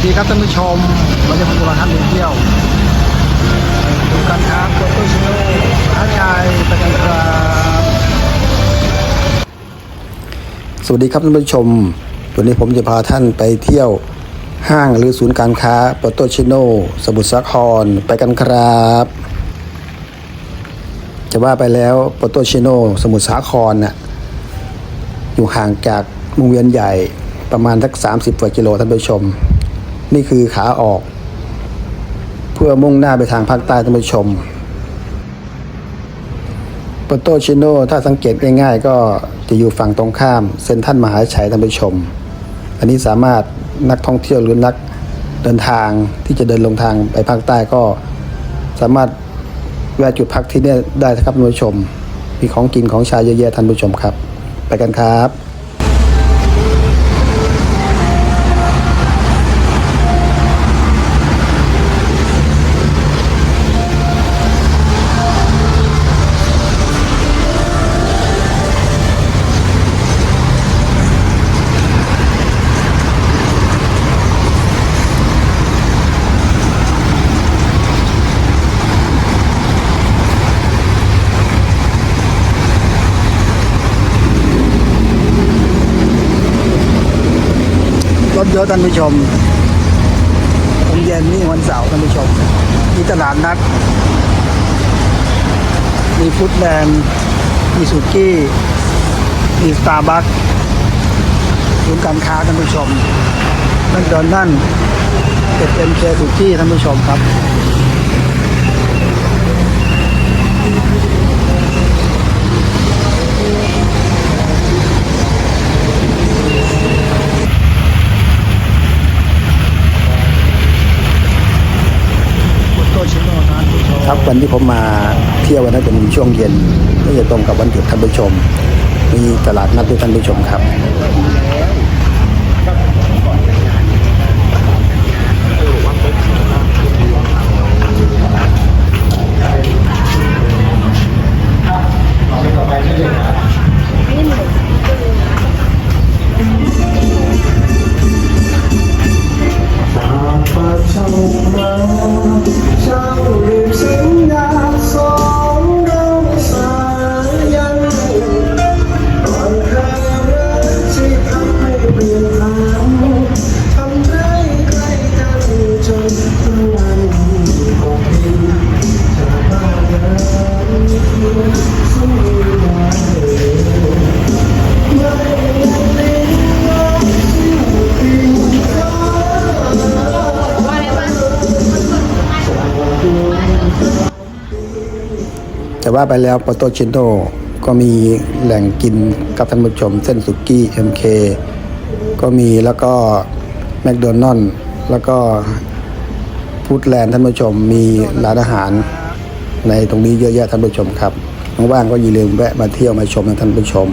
วัสดีครับท่านผู้ชมวันนี้ผมจะมาท่านไปเที่ยวดูการค้าโปรโตชิโน่ท้าชายไปกันครับสวัสดีครับท่านผู้ชม วันนี้ผมจะพาท่านไปเที่ยวห้างหรือศูนย์การค้าปโตชิโนสมุทรสาครไปกันครับ จะว่าไปแล้วปโตชิโนสมุทรสาครน่ะอยู่ห่างจากวงเวียนใหญ่ประมาณสัก 30กว่ากิโลท่านผู้ชม นี่คือขาออก เพื่อมุ่งหน้าไปทางภาคใต้ท่านผู้ชมปโตชิโนถ้าสังเกตง่ายๆ ก็จะอยู่ฝั่งตรงข้ามเซ็นทรัลมหาชัยท่านผู้ชม อันนี้สามารถนักท่องเที่ยวหรือนักเดินทางที่จะเดินลงทางไปภาคใต้ก็สามารถแวะจุดพักที่นี่ได้ครับท่านผู้ชม มีของกินของชายเยอะแยะท่านผู้ชมครับ ไปกันครับ รถเยอะท่านผู้ชมวันเย็นนี่วันเสาร์ท่านผู้ชมมีตลาดนัด มีฟุตแลนด์มีสุกี้ มีสตาร์บัคศูนย์การค้าท่านผู้ชมนั่นดอนนั่นเป็นเอ็มเคสุกี้ท่านผู้ชมครับ ครับวันที่ผมมาเที่ยววันนั้นเป็นช่วงเย็นก็จะตรงกับวันหยุดท่านผู้ชม มีตลาดนัดด้วยท่านผู้ชมครับปากช่องมา แต่ว่าไปแล้วปโตชิโนก็มีแหล่งกินกับท่านผู้ชม เส้นสุกี้ MK ก็มีแล้วก็แมคโดนัลล์แล้วก็ฟูดแลนด์ท่านผู้ชมมีร้านอาหาร ในตรงนี้เยอะแยะท่านผู้ชมครับว่างๆก็อย่าลืมแวะมาเที่ยวมาชมนะท่านผู้ชม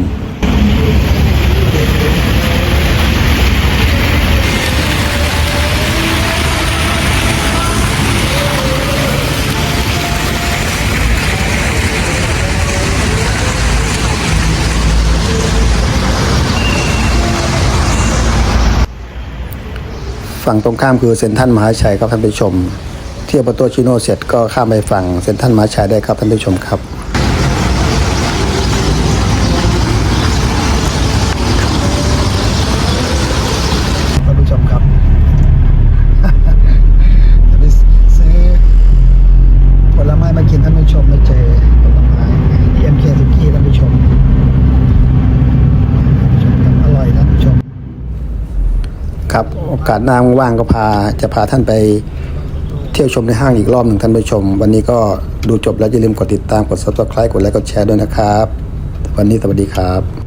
ฝั่งตรงข้ามคือเซ็นทรัลมหาชัยครับท่านผู้ชม เที่ยวประตูชิโนเสร็จก็ข้ามไปฝั่งเซ็นทรัลมหาชัยได้ครับท่านผู้ชมครับ ท่านผู้ชมครับ จะไปซื้อผลไม้มากินท่านผู้ชมไม่เจอผลไม้ที่เอ็มเคสุกี้ท่านผู้ชมท่านผู้ชมครับอร่อยท่านผู้ชม ครับ โอกาสหน้าว่างก็พาจะพาท่านไปเที่ยวชมในห้างอีกรอบหนึ่งท่านผู้ชม วันนี้ก็ดูจบแล้วอย่าลืมกดติดตามกด subscribe กดไลค์กดแชร์ด้วยนะครับ วันนี้สวัสดีครับ